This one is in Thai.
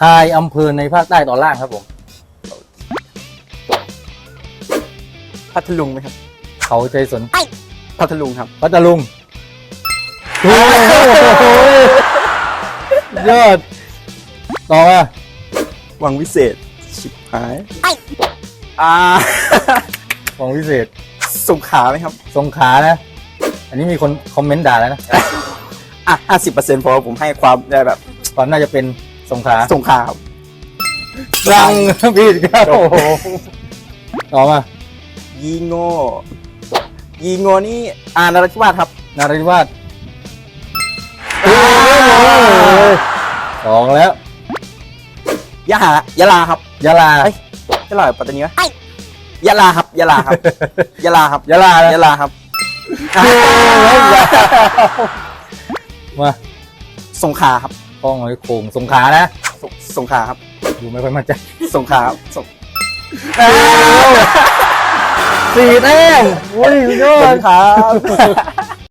ทายอำเภอในภาคใต้ตอนล่างครับผม พัทลุงไหมครับ เขาใจสนพัทลุงครับ พัทลุงโอ้โหยอดต่อมาวังวิเศษ ชิบหาย อ่า ของพิเศษสงขลาไหมครับ สงขลานะ อันนี้มีคนคอมเมนต์ด่าแล้วนะ อะห้าสิบเปอร์เซ็นต์พอผมให้ความได้แบบ ความน่าจะเป็น สงขลาสงขลาครับรังพี่ครับโอ้โหต่อมายีโง่ยีโง่นี่อ่านราธิวาสครับนาราธิวาสสองแล้วยะหายะลาครับยะลาเอ้ยยะลาปัตตานีวะยะลาครับยะลาครับยะลาครับยะลานะยะลาครับมาสงขลาครับ ข้องไอ้โข่งสงขลานะสงสงขลาครับอยู่ไม่ค่อยมั่นใจสงขลาครับสงสี่แต้มโอ้ยยอสด งขลาครับ